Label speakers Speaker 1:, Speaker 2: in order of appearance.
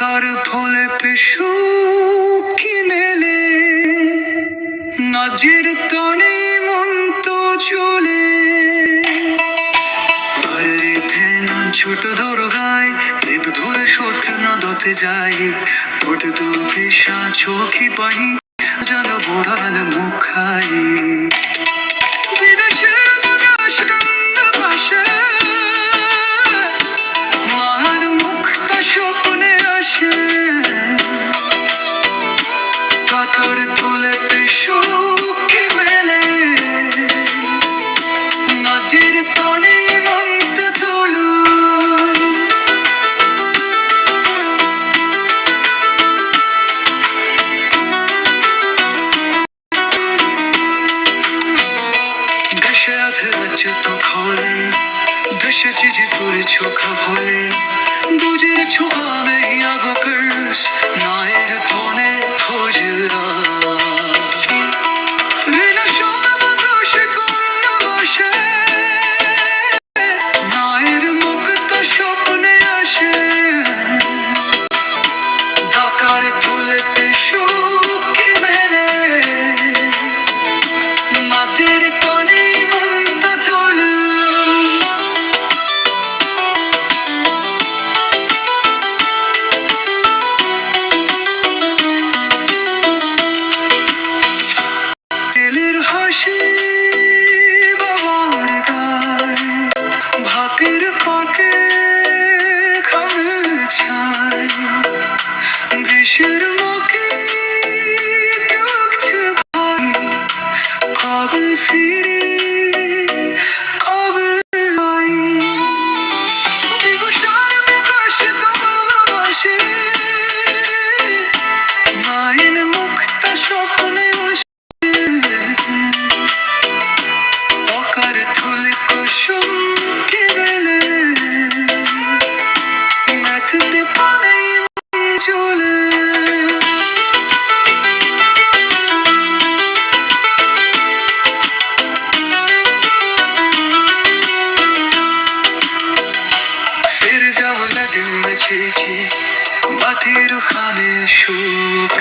Speaker 1: তোলে পেশু কিনেলে নজের তনে মন তো চলে। ছোট ধরো গাই দেব ধরে সত্য নদতে যাই ঠোঁট দু পেশা চোখি পাই যেন বোড়াল মুখ করে তুলে সুখে মেলে। নদীর তনে মন্ত ধুলু। দেশে আছে রাজ্য তো খোলে, দেশে চিঠি তোর চোখা ভোলে দুজের ছোঁয়া নায়ের ফোনে খোঁজ Çırmık döktü bay Kabul firin সুখ